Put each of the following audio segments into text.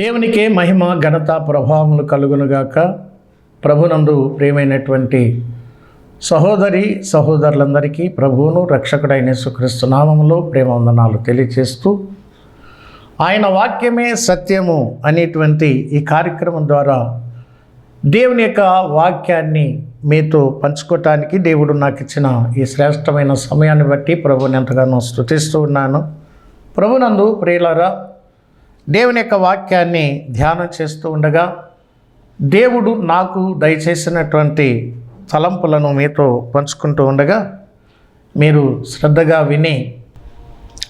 దేవునికే మహిమ ఘనత ప్రభావములు కలుగునుగాక ప్రభునందు ప్రియమైనటువంటి సహోదరి సహోదరులందరికీ ప్రభువును రక్షకుడైన సుక్రీస్తు నామములో ప్రేమ వందనాలు తెలియచేస్తూ ఆయన వాక్యమే సత్యము అనేటువంటి ఈ కార్యక్రమం ద్వారా దేవుని యొక్క వాక్యాన్ని మీతో పంచుకోవటానికి దేవుడు నాకు ఇచ్చిన ఈ శ్రేష్టమైన సమయాన్ని బట్టి ప్రభుని ఎంతగానో స్థుతిస్తూ ఉన్నాను. ప్రభునందు ప్రియులరా దేవుని యొక్క వాక్యాన్ని ధ్యానం చేస్తూ ఉండగా దేవుడు నాకు దయచేసినటువంటి తలంపులను మీతో పంచుకుంటూ ఉండగా మీరు శ్రద్ధగా విని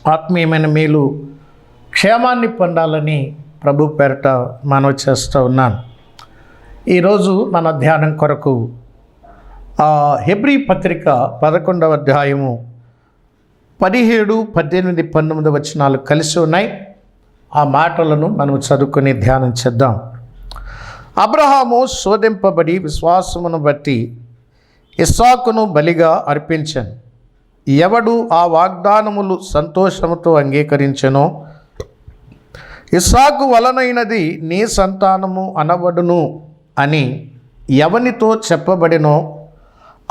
ఆత్మీయమైన మీలు క్షేమాన్ని పొందాలని ప్రభు పేరట మనవి చేస్తూ ఉన్నాను. ఈరోజు మన ధ్యానం కొరకు ఆ, హెబ్రీ పత్రిక పదకొండవ అధ్యాయము పదిహేడు పద్దెనిమిది పంతొమ్మిది వచనాలు కలిసి ఉన్నాయి. ఆ మాటలను మనం చదువుకొని ధ్యానం చేద్దాం. అబ్రహాము శోధింపబడి విశ్వాసమును బట్టి ఇస్సాకును బలిగా అర్పించాను. ఎవడు ఆ వాగ్దానములు సంతోషముతో అంగీకరించెనో? ఇస్సాకు వలనైనది నీ సంతానము అనబడును అని ఎవనితో చెప్పబడినో?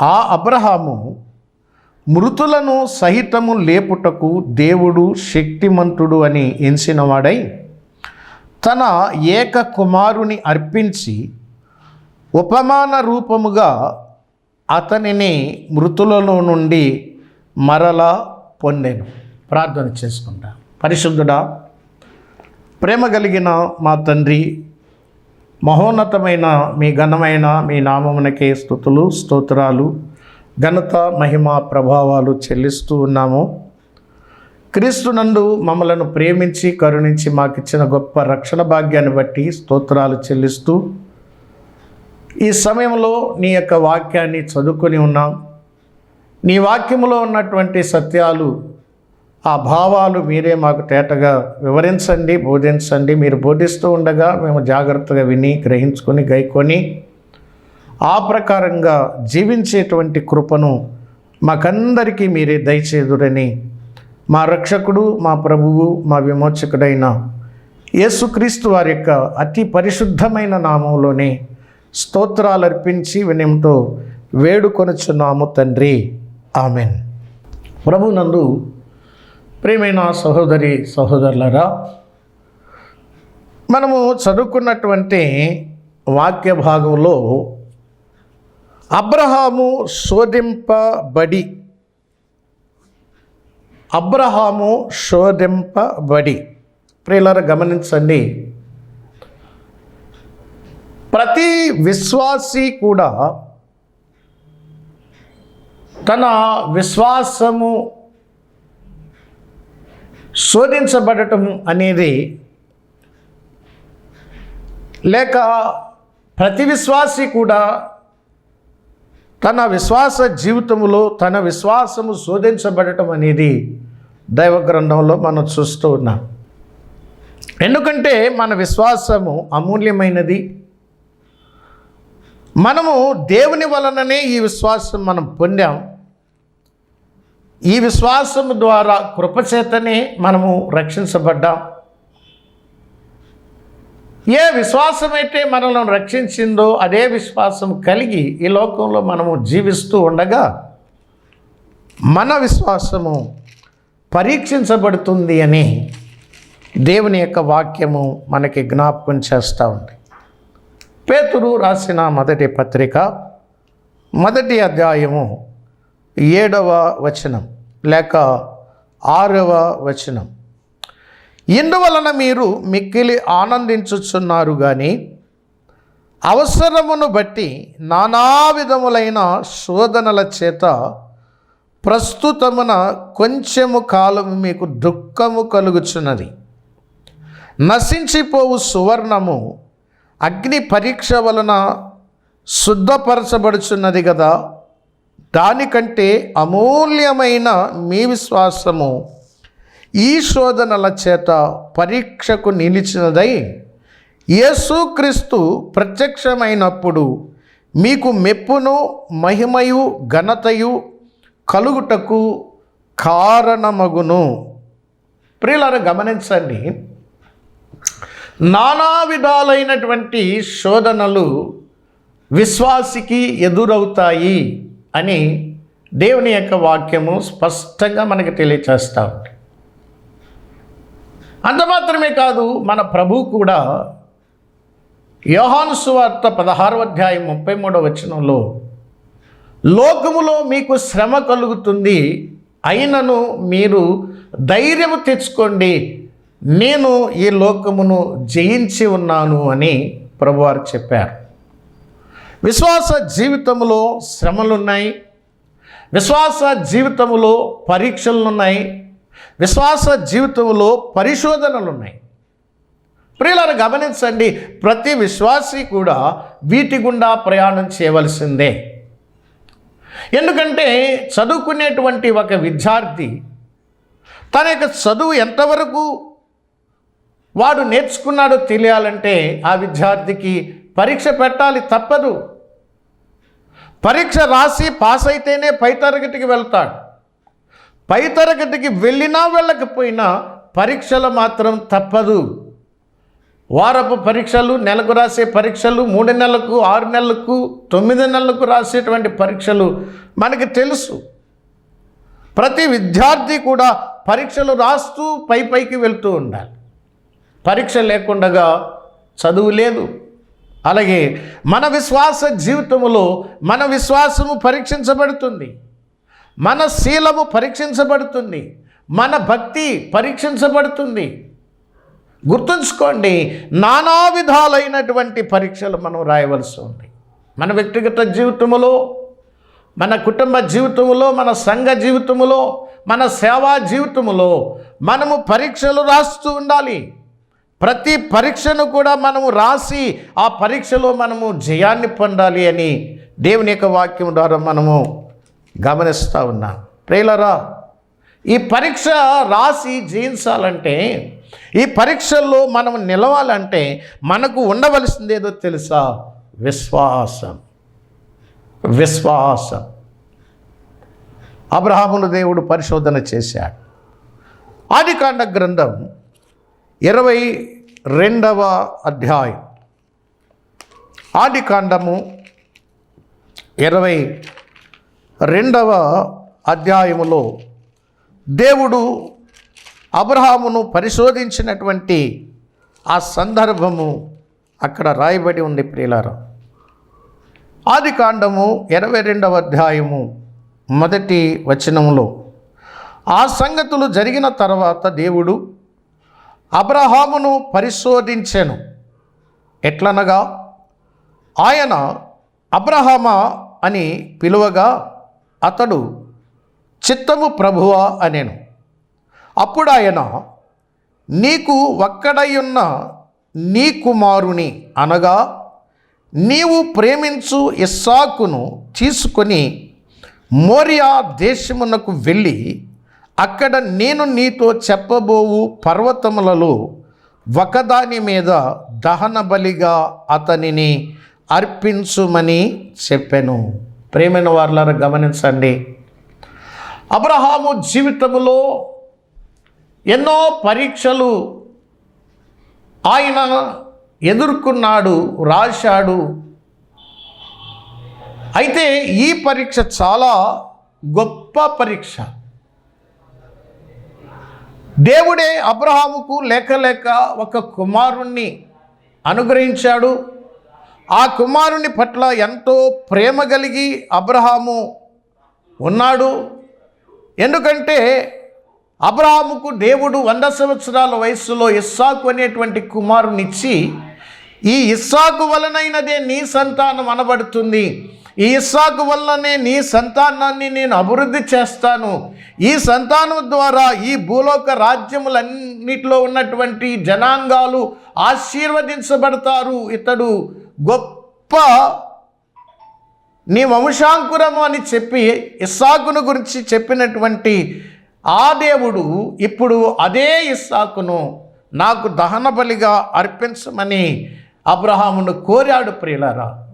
ఆ అబ్రహాము మృతులను సహితము లేపుటకు దేవుడు శక్తిమంతుడు అని ఎంచినవాడై తన ఏక కుమారుని అర్పించి ఉపమాన రూపముగా అతనిని మృతులలో నుండి మరలా పొందాను. ప్రార్థన చేసుకుంటా. పరిశుద్ధుడా ప్రేమ కలిగిన మా తండ్రి మహోన్నతమైన మీ ఘనమైన మీ నామమునకే స్థుతులు స్తోత్రాలు. ఘనత మహిమ ప్రభావాలు చెల్లిస్తూ ఉన్నాము. క్రీస్తునందు మమ్మలను ప్రేమించి కరుణించి మాకిచ్చిన గొప్ప రక్షణ భాగ్యాన్ని బట్టి స్తోత్రాలు చెల్లిస్తూ ఈ సమయంలో నీ యొక్క వాక్యాన్ని చదువుకొని ఉన్నాం. నీ వాక్యంలో ఉన్నటువంటి సత్యాలు ఆ భావాలు మీరే మాకు తేటగా వివరించండి బోధించండి. మీరు బోధిస్తూ ఉండగా మేము జాగ్రత్తగా విని గ్రహించుకొని గైకొని ఆ ప్రకారంగా జీవించేటువంటి కృపను మాకందరికీ మీరే దయచేదురని మా రక్షకుడు మా ప్రభువు మా విమోచకుడైన యేసుక్రీస్తు వారి యొక్క అతి పరిశుద్ధమైన నామంలోనే స్తోత్రాలు అర్పించి వినయంతో వేడుకొనుచున్నాము తండ్రి. ఆమెన్. ప్రభునందు ప్రేమైన సహోదరి సహోదరులరా మనము చదువుకున్నటువంటి వాక్య భాగంలో అబ్రహాము శోధింపబడి. అబ్రహాము శోధింపబడి. ప్రియులను గమనించండి. ప్రతి విశ్వాసి కూడా తన విశ్వాసము శోధించబడటం అనేది లేక ప్రతి విశ్వాసి కూడా తన విశ్వాస జీవితంలో తన విశ్వాసము శోధించబడటం అనేది దైవ గ్రంథంలో మనం చూస్తూ ఉన్నాం. ఎందుకంటే మన విశ్వాసము అమూల్యమైనది. మనము దేవుని వలననే ఈ విశ్వాసం మనం పొందాం. ఈ విశ్వాసం ద్వారా కృపచేతనే మనము రక్షించబడ్డాం. ఏ విశ్వాసం అయితే మనల్ని రక్షించిందో అదే విశ్వాసం కలిగి ఈ లోకంలో మనము జీవిస్తూ ఉండగా మన విశ్వాసము పరీక్షించబడుతుంది అని దేవుని యొక్క వాక్యము మనకి జ్ఞాపకం చేస్తూ ఉంది. పేతురు రాసిన మొదటి పత్రిక మొదటి అధ్యాయము ఏడవ వచనం లేక ఆరవ వచనం. ఇందువలన మీరు మిక్కిలి ఆనందించుచున్నారు కానీ అవసరమును బట్టి నానా విధములైన శోధనల చేత ప్రస్తుతమున కొంచెము కాలము మీకు దుఃఖము కలుగుచున్నది. నశించిపోవు సువర్ణము అగ్ని పరీక్ష వలన శుద్ధపరచబడుచున్నది కదా దానికంటే అమూల్యమైన మీ విశ్వాసము ఈ శోధనల చేత పరీక్షకు నిలిచినదై యేసుక్రీస్తు ప్రత్యక్షమైనప్పుడు మీకు మెప్పును మహిమయు ఘనతయు కలుగుటకు కారణమగును. ప్రియులను గమనించండి. నానా విధాలైనటువంటి శోధనలు విశ్వాసికి ఎదురవుతాయి అని దేవుని యొక్క వాక్యము స్పష్టంగా మనకు తెలియచేస్తూ ఉంది. అంత మాత్రమే కాదు మన ప్రభు కూడా యోహాను సువార్త పదహారవ అధ్యాయం ముప్పై మూడవ వచనంలో లోకములో మీకు శ్రమ కలుగుతుంది అయినను మీరు ధైర్యము తెచ్చుకోండి నేను ఈ లోకమును జయించి ఉన్నాను అని ప్రభువారు చెప్పారు. విశ్వాస జీవితంలో శ్రమలున్నాయి విశ్వాస జీవితంలో పరీక్షలు ఉన్నాయి విశ్వాస జీవితంలో పరిశోధనలు ఉన్నాయి ప్రియులను గమనించండి ప్రతి విశ్వాసి కూడా వీటి గుండా ప్రయాణం చేయవలసిందే. ఎందుకంటే చదువుకునేటువంటి ఒక విద్యార్థి తన యొక్క చదువు ఎంతవరకు వాడు నేర్చుకున్నాడో తెలియాలంటే ఆ విద్యార్థికి పరీక్ష పెట్టాలి తప్పదు. పరీక్ష రాసి పాస్ అయితేనే పై తరగతికి వెళ్తాడు. పై తరగతికి వెళ్ళినా వెళ్ళకపోయినా పరీక్షలు మాత్రం తప్పదు. వారపు పరీక్షలు నెలకు రాసే పరీక్షలు మూడు నెలలకు ఆరు నెలలకు తొమ్మిది నెలలకు రాసేటువంటి పరీక్షలు మనకి తెలుసు. ప్రతి విద్యార్థి కూడా పరీక్షలు రాస్తూ పై పైకి వెళ్తూ ఉండాలి. పరీక్ష లేకుండగా చదువు లేదు. అలాగే మన విశ్వాస జీవితంలో మన విశ్వాసము పరీక్షించబడుతుంది. మన శీలము పరీక్షించబడుతుంది. మన భక్తి పరీక్షించబడుతుంది. గుర్తుంచుకోండి నానా విధాలైనటువంటి పరీక్షలు మనం రాయవలసి ఉంది. మన వ్యక్తిగత జీవితంలో మన కుటుంబ జీవితంలో మన సంఘ జీవితంలో మన సేవా జీవితంలో మనము పరీక్షలు రాస్తూ ఉండాలి. ప్రతి పరీక్షను కూడా మనము రాసి ఆ పరీక్షలో మనము జయాన్ని పొందాలి అని దేవుని యొక్క వాక్యం ద్వారా మనము గమనిస్తూ ఉన్నాను ప్రేలరా ఈ పరీక్ష రాసి జయించాలంటే ఈ పరీక్షల్లో మనం నిలవాలంటే మనకు ఉండవలసింది ఏదో తెలుసా? విశ్వాసం. విశ్వాసం. అబ్రహామును దేవుడు పరిశోధన చేశాడు. ఆదికాండ గ్రంథం ఇరవై రెండవ అధ్యాయం. ఆదికాండము ఇరవై రెండవ అధ్యాయములో దేవుడు అబ్రహామును పరిశోధించినటువంటి ఆ సందర్భము అక్కడ రాయబడి ఉంది ప్రియులారా. ఆది కాండము ఇరవై రెండవ అధ్యాయము మొదటి వచనములో ఆ సంగతులు జరిగిన తర్వాత దేవుడు అబ్రహామును పరిశోధించాను. ఎట్లనగా ఆయన అబ్రహామా అని పిలువగా అతడు చిత్తము ప్రభువా అనేను. అప్పుడు ఆయన నీకు ఒక్కడయ్యున్న నీ కుమారుని అనగా నీవు ప్రేమించు ఇస్సాకును తీసుకొని మోరియా దేశమునకు వెళ్ళి అక్కడ నేను నీతో చెప్పబోవు పర్వతములలో ఒకదాని మీద దహన బలిగా అతనిని అర్పించుమని చెప్పాను. ప్రేమైన వార్లారా గమనించండి. అబ్రహాము జీవితంలో ఎన్నో పరీక్షలు ఆయన ఎదుర్కొన్నాడు రాశాడు. అయితే ఈ పరీక్ష చాలా గొప్ప పరీక్ష. దేవుడే అబ్రహాముకు లేక లేక ఒక కుమారుణ్ణి అనుగ్రహించాడు. ఆ కుమారుని పట్ల ఎంతో ప్రేమ కలిగి అబ్రహాము ఉన్నాడు. ఎందుకంటే అబ్రహాముకు దేవుడు వంద సంవత్సరాల వయస్సులో ఇస్సాకు అనేటువంటి కుమారునిచ్చి ఈ ఇస్సాకు వలనైనదే నీ సంతానం అనబడుతుంది. ఈ ఇస్సాకు వల్లనే నీ సంతానాన్ని నేను అభివృద్ధి చేస్తాను. ఈ సంతానం ద్వారా ఈ భూలోక రాజ్యములన్నిటిలో ఉన్నటువంటి జనాంగాలు ఆశీర్వదించబడతారు. ఇతడు గొప్ప నీ వంశాంకురము అని చెప్పి ఇస్సాకును గురించి చెప్పినటువంటి ఆ దేవుడు ఇప్పుడు అదే ఇస్సాకును నాకు దహన బలిగా అర్పించమని అబ్రహామును కోరాడు ప్రియులరా.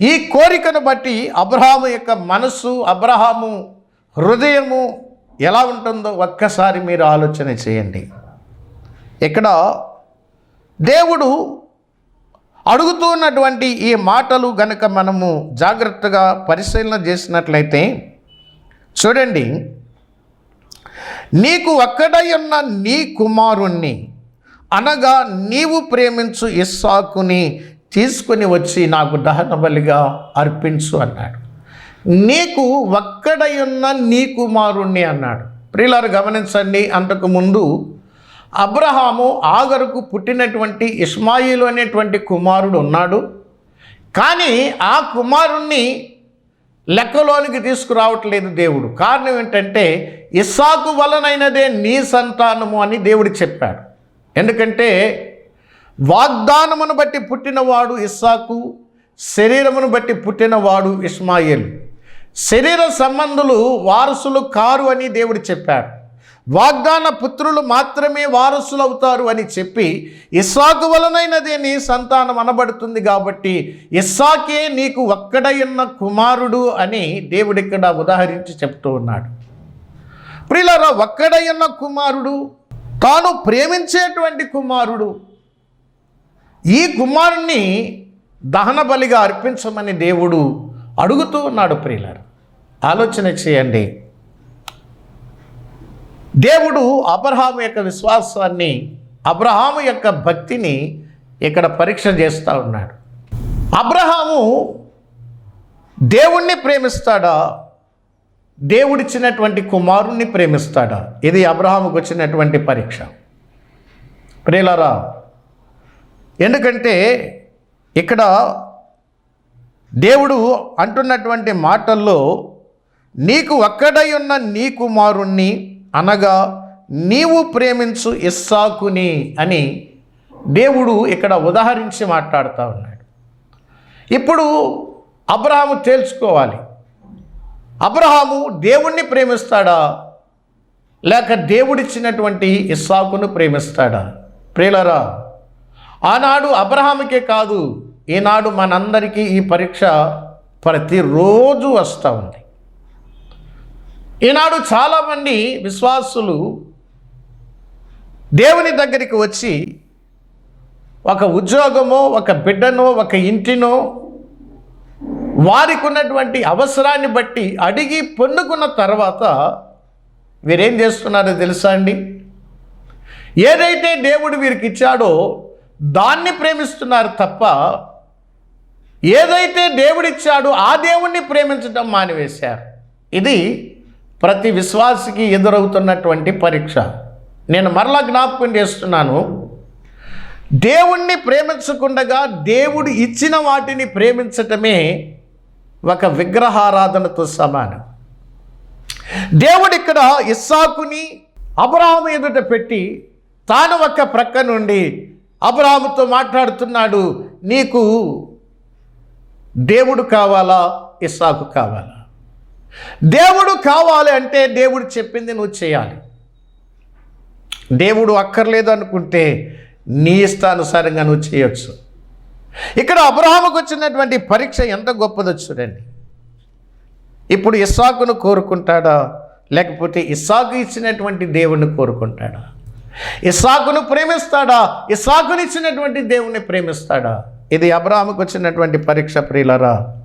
ఈ కోరికను బట్టి అబ్రహాము యొక్క మనస్సు అబ్రహాము హృదయము ఎలా ఉంటుందో ఒక్కసారి మీరు ఆలోచన చేయండి. ఇక్కడ దేవుడు అడుగుతున్నటువంటి ఈ మాటలు గనక మనము జాగ్రత్తగా పరిశీలన చేసినట్లయితే చూడండి నీకు ఒక్కడై ఉన్న నీ కుమారుణ్ణి అనగా నీవు ప్రేమించు ఇస్సాకుని తీసుకుని వచ్చి నాకు దహన బలిగా అర్పించు అన్నాడు. నీకు ఒక్కడై ఉన్న నీ కుమారుణ్ణి అన్నాడు. ప్రియులారు గమనించండి అంతకు ముందు అబ్రహాము ఆగరుకు పుట్టినటువంటి ఇస్మాయిలు అనేటువంటి కుమారుడు ఉన్నాడు. కానీ ఆ కుమారుణ్ణి లెక్కలోనికి తీసుకురావట్లేదు దేవుడు. కారణం ఏంటంటే ఇస్సాకు వలనైనదే నీ సంతానము అని దేవుడు చెప్పాడు. ఎందుకంటే వాగ్దానమును బట్టి పుట్టినవాడు ఇస్సాకు శరీరమును బట్టి పుట్టినవాడు ఇస్మాయిల్. శరీర సంబంధులు వారసులు కారు అని దేవుడు చెప్పాడు. వాగ్దాన పుత్రులు మాత్రమే వారసులు అవుతారు అని చెప్పి ఇస్సాకు వలనైనదే నీ సంతానం అనబడుతుంది కాబట్టి ఇస్సాకే నీకు ఒక్కడయున్న కుమారుడు అని దేవుడు ఇక్కడ ఉదాహరించి చెప్తూ ఉన్నాడు. ప్రియులరా ఒక్కడయున్న కుమారుడు తాను ప్రేమించేటువంటి కుమారుడు ఈ కుమారుణ్ణి దహన బలిగా అర్పించమని దేవుడు అడుగుతూ ఉన్నాడు ప్రియులారు. ఆలోచన చేయండి. దేవుడు అబ్రహాం యొక్క విశ్వాసాన్ని అబ్రహాము యొక్క భక్తిని ఇక్కడ పరీక్ష చేస్తూ ఉన్నాడు. అబ్రహాము దేవుణ్ణి ప్రేమిస్తాడా? దేవుడిచ్చినటువంటి కుమారుణ్ణి ప్రేమిస్తాడా? ఇది అబ్రహాముకు వచ్చినటువంటి పరీక్ష. ప్రేలరా ఎందుకంటే ఇక్కడ దేవుడు అంటున్నటువంటి మాటల్లో నీకు ఒక్కడై ఉన్న నీ కుమారుణ్ణి అనగా నీవు ప్రేమించు ఇస్సాకుని అని దేవుడు ఇక్కడ ఉదాహరించి మాట్లాడుతూ ఉన్నాడు. ఇప్పుడు అబ్రహాము తేల్చుకోవాలి. అబ్రహాము దేవుణ్ణి ప్రేమిస్తాడా? లేక దేవుడిచ్చినటువంటి ఇస్సాకును ప్రేమిస్తాడా? ప్రేలరా ఆనాడు అబ్రహాముకే కాదు ఈనాడు మనందరికీ ఈ పరీక్ష ప్రతిరోజు వస్తూ ఉంది. ఈనాడు చాలామంది విశ్వాసులు దేవుని దగ్గరికి వచ్చి ఒక ఉద్యోగమో ఒక బిడ్డనో ఒక ఇంటినో వారికి ఉన్నటువంటి అవసరాన్ని బట్టి అడిగి పొందుకున్న తర్వాత వీరేం చేస్తున్నారో తెలుసా అండి? ఏదైతే దేవుడు వీరికి ఇచ్చాడో దాన్ని ప్రేమిస్తున్నారు తప్ప ఏదైతే దేవుడిచ్చాడో ఆ దేవుణ్ణి ప్రేమించడం మానివేశారు. ఇది ప్రతి విశ్వాసికి ఎదురవుతున్నటువంటి పరీక్ష. నేను మరలా జ్ఞాపకం చేస్తున్నాను. దేవుణ్ణి ప్రేమించకుండగా దేవుడు ఇచ్చిన వాటిని ప్రేమించటమే ఒక విగ్రహారాధనతో సమానం. దేవుడు ఇక్కడ ఇస్సాకుని అబ్రహాము ఎదుట పెట్టి తాను ఒక ప్రక్క నుండి అబ్రహాముతో మాట్లాడుతున్నాడు. నీకు దేవుడు కావాలా? ఇస్సాకు కావాలా? దేవుడు కావాలి అంటే దేవుడు చెప్పింది నువ్వు చేయాలి. దేవుడు అక్కర్లేదు అనుకుంటే నీ ఇష్టానుసారంగా నువ్వు చేయొచ్చు. ఇక్కడ అబ్రహాముకు వచ్చినటువంటి పరీక్ష ఎంత గొప్పదో చూడండి. ఇప్పుడు ఇస్సాకును కోరుకుంటాడా? లేకపోతే ఇస్సాకు ఇచ్చినటువంటి దేవుణ్ణి కోరుకుంటాడా? ఇస్సాకును ప్రేమిస్తాడా? ఇస్సాకుని ఇచ్చినటువంటి దేవుణ్ణి ప్రేమిస్తాడా? ఇది అబ్రహాముకు వచ్చినటువంటి పరీక్ష ప్రియులరా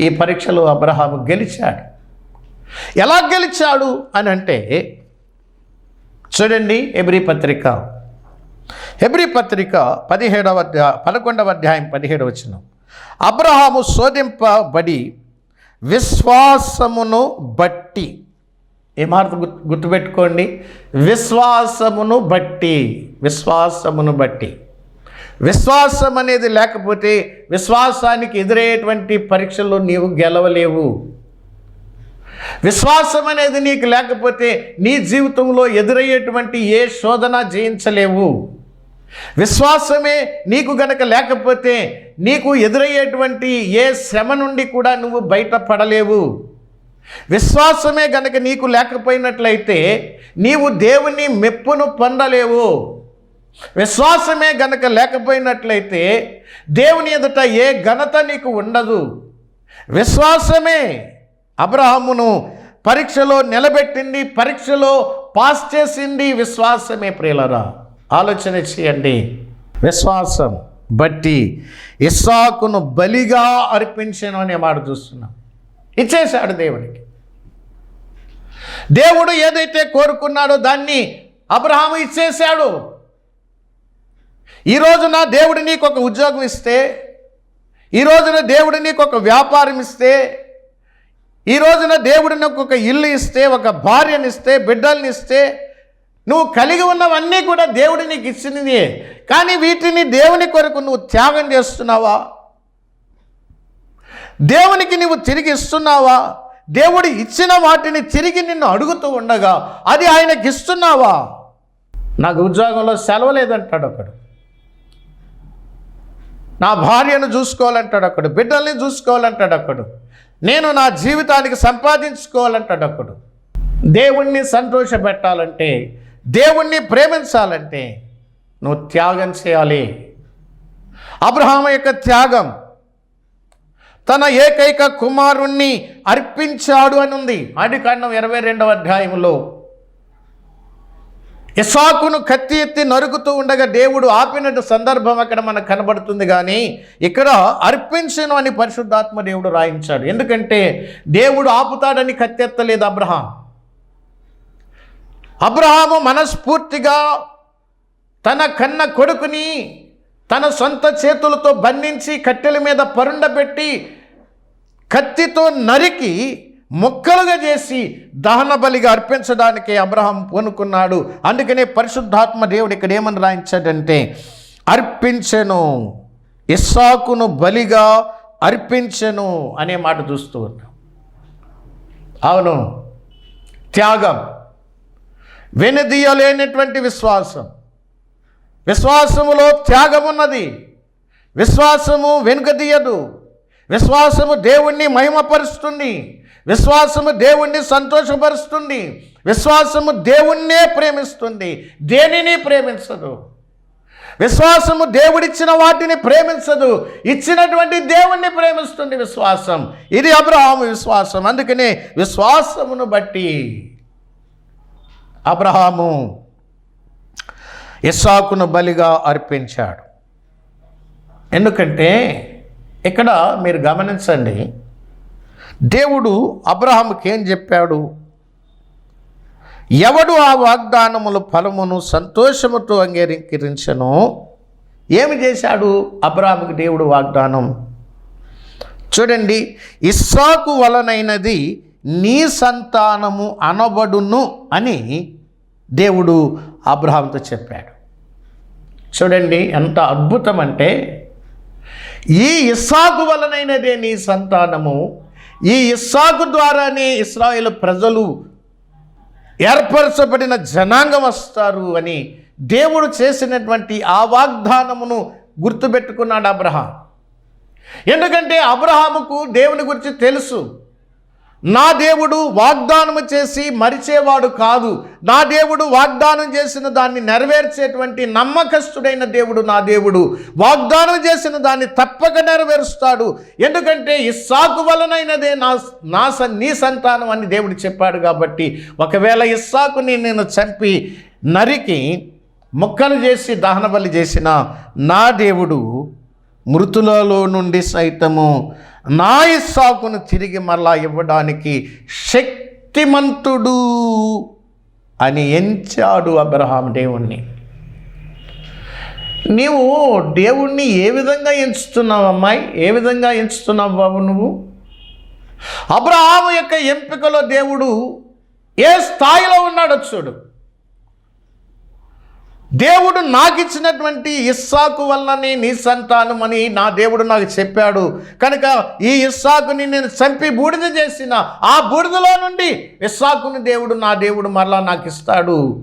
ఈ పరీక్షలో అబ్రహాము గెలిచాడు. ఎలా గెలిచాడు అని అంటే చూడండి ఎబ్రి పత్రిక. ఎబ్రి పత్రిక పదిహేడవ అధ్యాయ పదకొండవ అధ్యాయం పదిహేడవ వచ్చిన అబ్రహాము శోధింపబడి విశ్వాసమును బట్టి ఏమార్త గుర్తు గుర్తుపెట్టుకోండి. విశ్వాసమును బట్టి విశ్వాసమును బట్టి. విశ్వాసం అనేది లేకపోతే విశ్వాసానికి ఎదురయ్యేటువంటి పరీక్షల్లో నీవు గెలవలేవు. విశ్వాసం అనేది నీకు లేకపోతే నీ జీవితంలో ఎదురయ్యేటువంటి ఏ శోధన జయించలేవు. విశ్వాసమే నీకు గనక లేకపోతే నీకు ఎదురయ్యేటువంటి ఏ శ్రమ నుండి కూడా నువ్వు బయటపడలేవు. విశ్వాసమే గనక నీకు లేకపోయినట్లయితే నీవు దేవుని మెప్పును పొందలేవు. విశ్వాసమే గనక లేకపోయినట్లయితే దేవుని ఎదుట ఏ ఘనత నీకు ఉండదు. విశ్వాసమే అబ్రహమును పరీక్షలో నిలబెట్టింది పరీక్షలో పాస్ చేసింది విశ్వాసమే ప్రియులరా. ఆలోచన చేయండి. విశ్వాసం బట్టి ఇస్సాకును బలిగా అర్పించను అనే మాట చూస్తున్నాం. ఇచ్చేశాడు దేవుడికి దేవుడు ఏదైతే కోరుకున్నాడో దాన్ని అబ్రహాము ఇచ్చేశాడు. ఈ రోజున దేవుడు నీకు ఒక ఉద్యోగం ఇస్తే ఈ రోజున దేవుడు నీకు ఒక వ్యాపారం ఇస్తే ఈ రోజున దేవుడు నీకు ఒక ఇల్లు ఇస్తే ఒక భార్యని ఇస్తే బిడ్డల్ని ఇస్తే నువ్వు కలిగి ఉన్నవన్నీ కూడా దేవుడు నీకు ఇచ్చినది కానీ వీటిని దేవుని కొరకు నువ్వు త్యాగం చేస్తున్నావా? దేవునికి నువ్వు తిరిగి ఇస్తున్నావా? దేవుడు ఇచ్చిన వాటిని తిరిగి నిన్ను అడుగుతూ ఉండగా అది ఆయనకి ఇస్తున్నావా? నాకు ఉద్యోగంలో సెలవు లేదంటాడు ఒకడు. నా భార్యను చూసుకోవాలంటాడు ఒకడు బిడ్డల్ని చూసుకోవాలంటాడు ఒకడు నేను నా జీవితానికి సంపాదించుకోవాలంటాడు ఒకడు. దేవుణ్ణి సంతోషపెట్టాలంటే దేవుణ్ణి ప్రేమించాలంటే నువ్వు త్యాగం చేయాలి. అబ్రహాం యొక్క త్యాగం తన ఏకైక కుమారుణ్ణి అర్పించాడు అని ఉంది. ఆది కాండం ఇరవై రెండవ అధ్యాయంలో ఇసాకును కత్తి ఎత్తి నరుకుతూ ఉండగా దేవుడు ఆపిన సందర్భం అక్కడ మనకు కనబడుతుంది కానీ ఇక్కడ అర్పించను అని పరిశుద్ధాత్మ దేవుడు రాయించాడు. ఎందుకంటే దేవుడు ఆపుతాడని కత్తి ఎత్తలేదు అబ్రహాం. అబ్రహాము మనస్ఫూర్తిగా తన కన్న కొడుకుని తన సొంత చేతులతో బంధించి కట్టెల మీద పరుండబెట్టి కత్తితో నరికి ముక్కలుగా చేసి దహన బలిగా అర్పించడానికి అబ్రహం పూనుకున్నాడు అందుకనే పరిశుద్ధాత్మ దేవుడు ఇక్కడ ఏమని రాయించాడంటే అర్పించెను ఇస్సాకును బలిగా అర్పించెను అనే మాట చూస్తూ ఉన్నాం. అవును త్యాగం వెనుదీయలేనటువంటి విశ్వాసం. విశ్వాసములో త్యాగం ఉన్నది విశ్వాసము వెనుకదీయదు. విశ్వాసము దేవుణ్ణి మహిమపరుస్తుంది. విశ్వాసము దేవుణ్ణి సంతోషపరుస్తుంది. విశ్వాసము దేవుణ్ణే ప్రేమిస్తుంది. దేనిని ప్రేమించదు? విశ్వాసము దేవుడిచ్చిన వాటిని ప్రేమించదు. ఇచ్చినటువంటి దేవుణ్ణి ప్రేమిస్తుంది విశ్వాసం. ఇది అబ్రహాము విశ్వాసం. అందుకనే విశ్వాసమును బట్టి అబ్రహాము ఇస్సాకును బలిగా అర్పించాడు. ఎందుకంటే ఇక్కడ మీరు గమనించండి దేవుడు అబ్రహాముకి ఏం చెప్పాడు? ఎవడు ఆ వాగ్దానముల ఫలమును సంతోషముతో అంగీకరించను? ఏమి చేశాడు అబ్రహాముకి దేవుడు వాగ్దానం? చూడండి ఇస్సాకు వలనైనది నీ సంతానము అనబడును అని దేవుడు అబ్రహాంతో చెప్పాడు. చూడండి ఎంత అద్భుతం అంటే ఈ ఇస్సాకు వలనైనదే నీ సంతానము ఈ ఇస్సాకు ద్వారానే ఇస్రాయేల్ ప్రజలు ఏర్పరచబడిన జనాంగం వస్తారు అని దేవుడు చేసినటువంటి ఆ వాగ్దానమును గుర్తుపెట్టుకున్నాడు అబ్రహాం. ఎందుకంటే అబ్రహాముకు దేవుని గురించి తెలుసు. నా దేవుడు వాగ్దానము చేసి మరిచేవాడు కాదు. నా దేవుడు వాగ్దానం చేసిన దాన్ని నెరవేర్చేటువంటి నమ్మకస్తుడైన దేవుడు నా దేవుడు. వాగ్దానం చేసిన దాన్ని తప్పక నెరవేరుస్తాడు. ఎందుకంటే ఇస్సాకు వలనైనదే నా నా స నీ సంతానం అని దేవుడు చెప్పాడు కాబట్టి ఒకవేళ ఇస్సాకుని నేను చంపి నరికి ముక్కలు చేసి దహనబలి చేసిన నా దేవుడు మృతులలో నుండి సైతము నా ఇస్సాకును తిరిగి మరలా ఇవ్వడానికి శక్తిమంతుడు అని ఎంచాడు అబ్రహాం దేవుణ్ణి. నీవు దేవుణ్ణి ఏ విధంగా ఎంచుతున్నావు అమ్మాయి? ఏ విధంగా ఎంచుతున్నావు బాబు నువ్వు? అబ్రహాము యొక్క ఎంపికలో దేవుడు ఏ స్థాయిలో ఉన్నాడో చూడు. దేవుడు నాకు ఇచ్చినటువంటి ఇస్సాకు వల్లనే నీ సంతానం అని నా దేవుడు నాకు చెప్పాడు. కనుక ఈ ఇస్సాకుని నేను చంపి బూడిద చేసిన ఆ బూడిదలో నుండి ఇస్సాకుని దేవుడు నా దేవుడు మరలా నాకు ఇస్తాడు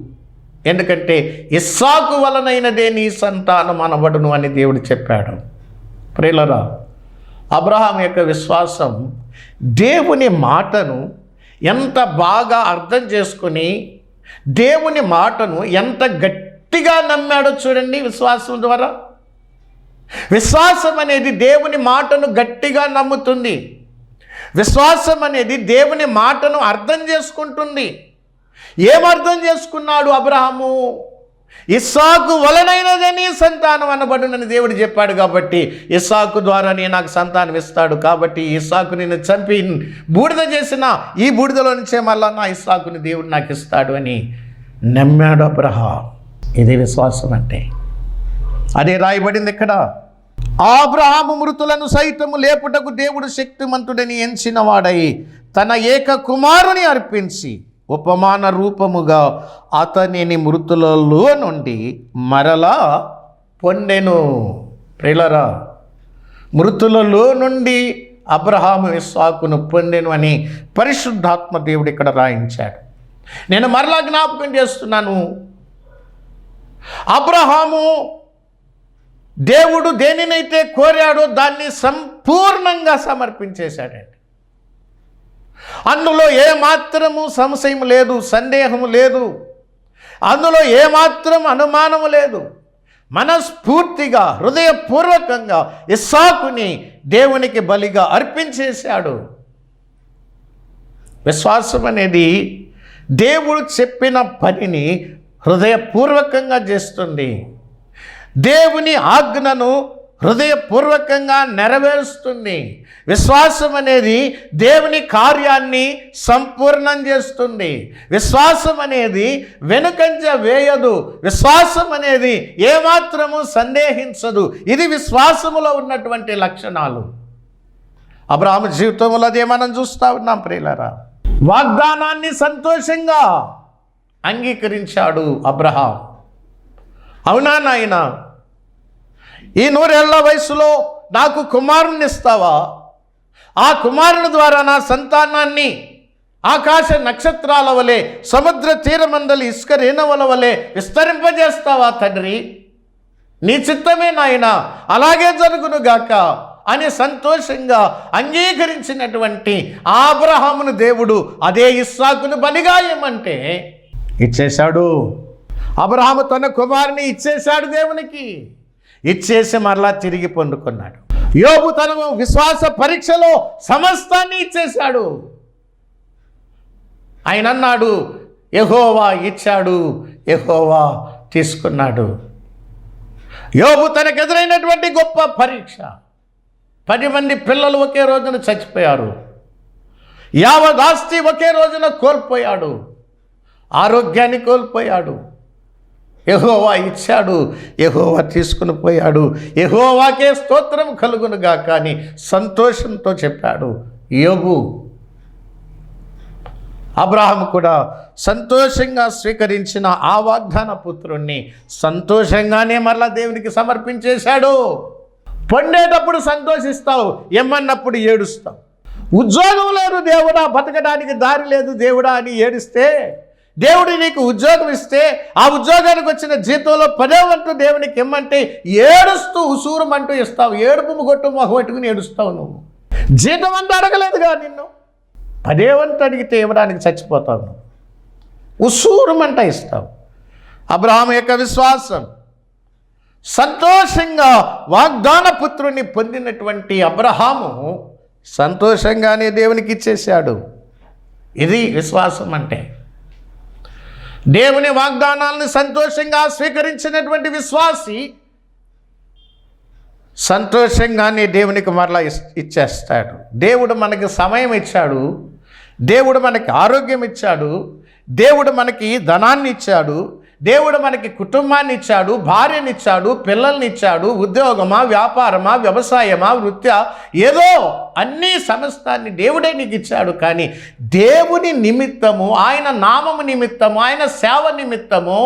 ఎందుకంటే ఇస్సాకు వలనైనదే నీ సంతానం అనబడును అని దేవుడు చెప్పాడు. ప్రియులరా అబ్రహాం యొక్క విశ్వాసం దేవుని మాటను ఎంత బాగా అర్థం చేసుకొని దేవుని మాటను ఎంత గట్టి గట్టిగా నమ్మాడో చూడండి విశ్వాసం ద్వారా. విశ్వాసం అనేది దేవుని మాటను గట్టిగా నమ్ముతుంది. విశ్వాసం అనేది దేవుని మాటను అర్థం చేసుకుంటుంది. ఏమర్థం చేసుకున్నాడు అబ్రహము? ఇస్సాకు వలనైనదే నీ సంతానం అనబడునని దేవుడు చెప్పాడు కాబట్టి ఇస్సాకు నేను నాకు సంతానం ఇస్తాడు కాబట్టి ఇస్సాకు నేను చంపి బూడిద చేసిన ఈ బూడిదలో నుంచే మళ్ళా నా ఇస్సాకుని దేవుడు నాకు ఇస్తాడు అని నమ్మాడు అబ్రహా. ఇది విశ్వాసం అంటే. అదే రాయబడింది ఇక్కడ? ఆబ్రహాము మృతులను సైతము లేపుటకు దేవుడు శక్తిమంతుడని ఎంచినవాడై తన ఏక కుమారుని అర్పించి ఉపమాన రూపముగా అతనిని మృతులలో నుండి మరలా పొండెను ప్రిలరా మృతులలో నుండి అబ్రహాము ఇస్సాకును పొందెను అని పరిశుద్ధాత్మ దేవుడు ఇక్కడ రాయించాడు. నేను మరలా జ్ఞాపకం చేస్తున్నాను. అబ్రహాము దేవుడు దేనినైతే కోరాడో దాన్ని సంపూర్ణంగా సమర్పించేశాడండి. అందులో ఏమాత్రము సంశయం లేదు సందేహము లేదు. అందులో ఏమాత్రం అనుమానము లేదు. మనస్ఫూర్తిగా హృదయపూర్వకంగా ఇస్సాకుని దేవునికి బలిగా అర్పించేశాడు. విశ్వాసం అనేది దేవుడు చెప్పిన పనిని హృదయపూర్వకంగా చేస్తుంది. దేవుని ఆజ్ఞను హృదయపూర్వకంగా నెరవేరుస్తుంది. విశ్వాసం అనేది దేవుని కార్యాన్ని సంపూర్ణం చేస్తుంది. విశ్వాసం అనేది వెనుకంజ వేయదు. విశ్వాసం అనేది ఏమాత్రము సందేహించదు. ఇది విశ్వాసములో ఉన్నటువంటి లక్షణాలు. అబ్రాహ్మ జీవితంలో అదే మనం చూస్తూ ఉన్నాం ప్రియులరా. వాగ్దానాన్ని సంతోషంగా అంగీకరించాడు అబ్రహాం. అవునా నాయన? ఈ నూరేళ్ళ వయసులో నాకు కుమారుణ్ణి ఇస్తావా ఆ కుమారుని ద్వారా నా సంతానాన్ని ఆకాశ నక్షత్రాల వలె సముద్ర తీరమందలి ఇసుక రేణువల వలె విస్తరింపజేస్తావా తండ్రి? నీ చిత్తమే నాయన అలాగే జరుగునుగాక అని సంతోషంగా అంగీకరించినటువంటి ఆబ్రహామును దేవుడు అదే ఇస్సాకును బలిగా ఏమంటే ఇచ్చేశాడు. అబ్రహాము తన కుమారుని ఇచ్చేశాడు దేవునికి. ఇచ్చేసి మరలా తిరిగి పొందుకున్నాడు. యోబు తన విశ్వాస పరీక్షలో సమస్తాన్ని ఇచ్చేశాడు. ఆయన అన్నాడు యహోవా ఇచ్చాడు యహోవా తీసుకున్నాడు. యోబు తనకు ఎదురైనటువంటి గొప్ప పరీక్ష. పది మంది పిల్లలు ఒకే రోజున చచ్చిపోయారు. యావదాస్తి ఒకే రోజున కోల్పోయాడు. ఆరోగ్యాన్ని కోల్పోయాడు. యహోవా ఇచ్చాడు. యహోవా తీసుకుని పోయాడు. యహోవాకే స్తోత్రం కలుగునుగా కానీ సంతోషంతో చెప్పాడు. యోగు అబ్రాహం కూడా సంతోషంగా స్వీకరించిన ఆ వాగ్దాన పుత్రుణ్ణి సంతోషంగానే మరలా దేవునికి సమర్పించేశాడు. పొండేటప్పుడు సంతోషిస్తావు ఎమ్మన్నప్పుడు ఏడుస్తావు. ఉద్యోగం లేదు దేవుడా బతకడానికి దారి లేదు దేవుడా అని ఏడిస్తే దేవుడు నీకు ఉద్యోగం ఇస్తే ఆ ఉద్యోగానికి వచ్చిన జీతంలో పదే దేవునికి ఇమ్మంటే ఏడుస్తూ ఉసూరమంటూ ఇస్తావు. ఏడుపు కొట్టు మొహం పెట్టుకుని ఏడుస్తావు నువ్వు. జీతం అంతా అడగలేదుగా నిన్ను. పదే అడిగితే ఇవ్వడానికి చచ్చిపోతావు నువ్వు. ఉసూరమంట ఇస్తావు. అబ్రహాం యొక్క విశ్వాసం. సంతోషంగా వాగ్దాన పుత్రుని పొందినటువంటి అబ్రహాము సంతోషంగానే దేవునికి ఇచ్చేశాడు. ఇది విశ్వాసం అంటే. దేవుని వాగ్దానాలను సంతోషంగా స్వీకరించినటువంటి విశ్వాసి సంతోషంగానే దేవునికి మరలా ఇచ్చేస్తాడు. దేవుడు మనకి సమయం ఇచ్చాడు. దేవుడు మనకి ఆరోగ్యం ఇచ్చాడు. దేవుడు మనకి ధనాన్ని ఇచ్చాడు. దేవుడు మనకి కుటుంబాన్ని ఇచ్చాడు భార్యని ఇచ్చాడు పిల్లల్ని ఇచ్చాడు ఉద్యోగమా వ్యాపారమా వ్యవసాయమా వృత్యా ఏదో అన్ని సమస్తాన్ని దేవుడే నీకు ఇచ్చాడు. కానీ దేవుని నిమిత్తము ఆయన నామము నిమిత్తము ఆయన సేవ నిమిత్తము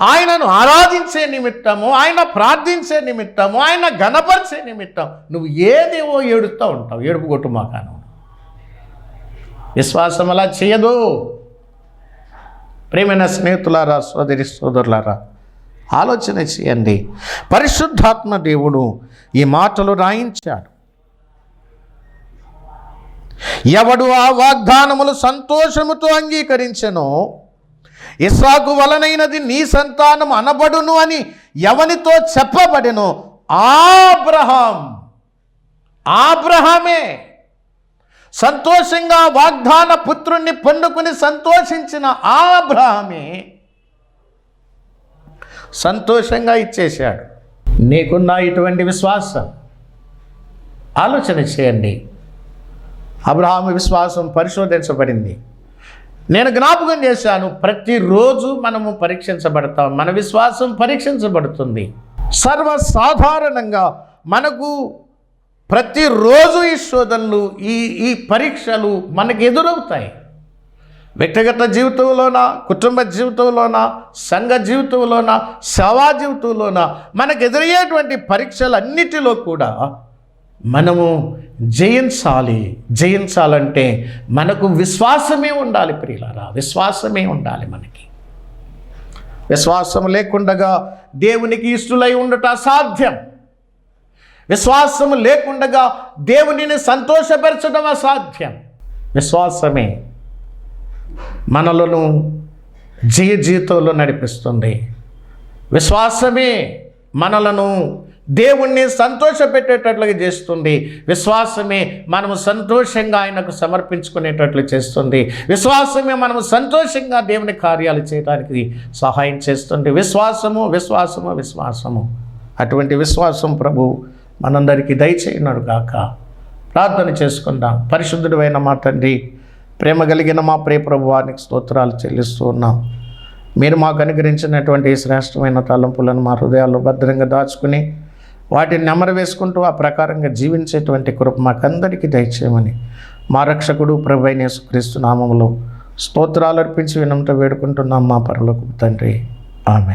ఆయనను ఆరాధించే నిమిత్తము ఆయన ప్రార్థించే నిమిత్తము ఆయన గణపరిచే నిమిత్తం నువ్వు ఏదేవో ఏడుస్తూ ఉంటావు. ఏడుపు కొట్టుమాకాను విశ్వాసం అలా చేయదు. ప్రేమైన స్నేహితులారా సోదరి సోదరులారా ఆలోచన చేయండి. పరిశుద్ధాత్మ దేవుడు ఈ మాటలు రాయించాడు. ఎవడు ఆ వాగ్దానములు సంతోషముతో అంగీకరించెనో ఇస్సాకు వలనైనది నీ సంతానం అనబడును అని ఎవనితో చెప్పబడెను ఆబ్రహాం. ఆబ్రహామే. సంతోషంగా వాగ్దాన పుత్రుణ్ణి పొందుకుని సంతోషించిన ఆబ్రాహమే సంతోషంగా ఇచ్చేశాడు. నీకున్న ఇటువంటి విశ్వాసం ఆలోచన చేయండి. అబ్రహాం విశ్వాసం పరిశోధించబడింది. నేను జ్ఞాపకం చేశాను ప్రతిరోజు మనము పరీక్షించబడతాం. మన విశ్వాసం పరీక్షించబడుతుంది. సర్వసాధారణంగా మనకు ప్రతిరోజు ఈ శోధనలు ఈ ఈ పరీక్షలు మనకు ఎదురవుతాయి. వ్యక్తిగత జీవితంలోన కుటుంబ జీవితంలోన సంఘ జీవితంలోన సేవా జీవితంలోన మనకు ఎదురయ్యేటువంటి పరీక్షలన్నిటిలో కూడా మనము జయించాలి. జయించాలంటే మనకు విశ్వాసమే ఉండాలి ప్రియులారా. విశ్వాసమే ఉండాలి మనకి. విశ్వాసం లేకుండగా దేవునికి ఇష్టలై ఉండటం అసాధ్యం. విశ్వాసము లేకుండగా దేవునిని సంతోషపరచడం అసాధ్యం. విశ్వాసమే మనలను జయ జీవితంలో నడిపిస్తుంది. విశ్వాసమే మనలను దేవుణ్ణి సంతోషపెట్టేటట్లుగా చేస్తుంది. విశ్వాసమే మనము సంతోషంగా ఆయనకు సమర్పించుకునేటట్లు చేస్తుంది. విశ్వాసమే మనము సంతోషంగా దేవుని కార్యాలు చేయడానికి సహాయం చేస్తుంది. విశ్వాసము విశ్వాసము విశ్వాసము. అటువంటి విశ్వాసం ప్రభు మనందరికీ దయచేయనడు గాక. ప్రార్థన చేసుకుందాం. పరిశుద్ధుడు అయిన మా తండ్రి ప్రేమ కలిగిన మా ప్రియ ప్రభువానికి స్తోత్రాలు చెల్లిస్తూ ఉన్నాం. మీరు మాకు అనుగ్రహించినటువంటి శ్రేష్టమైన తలంపులను మా హృదయాల్లో భద్రంగా దాచుకుని వాటిని నెమరు వేసుకుంటూ ఆ ప్రకారంగా జీవించేటువంటి కృప మాకందరికీ దయచేయమని మా రక్షకుడు ప్రభు అయిన యేసుక్రీస్తు నామములో స్తోత్రాలు అర్పించి వినంతో వేడుకుంటున్నాం మా పరులకు తండ్రి. ఆమె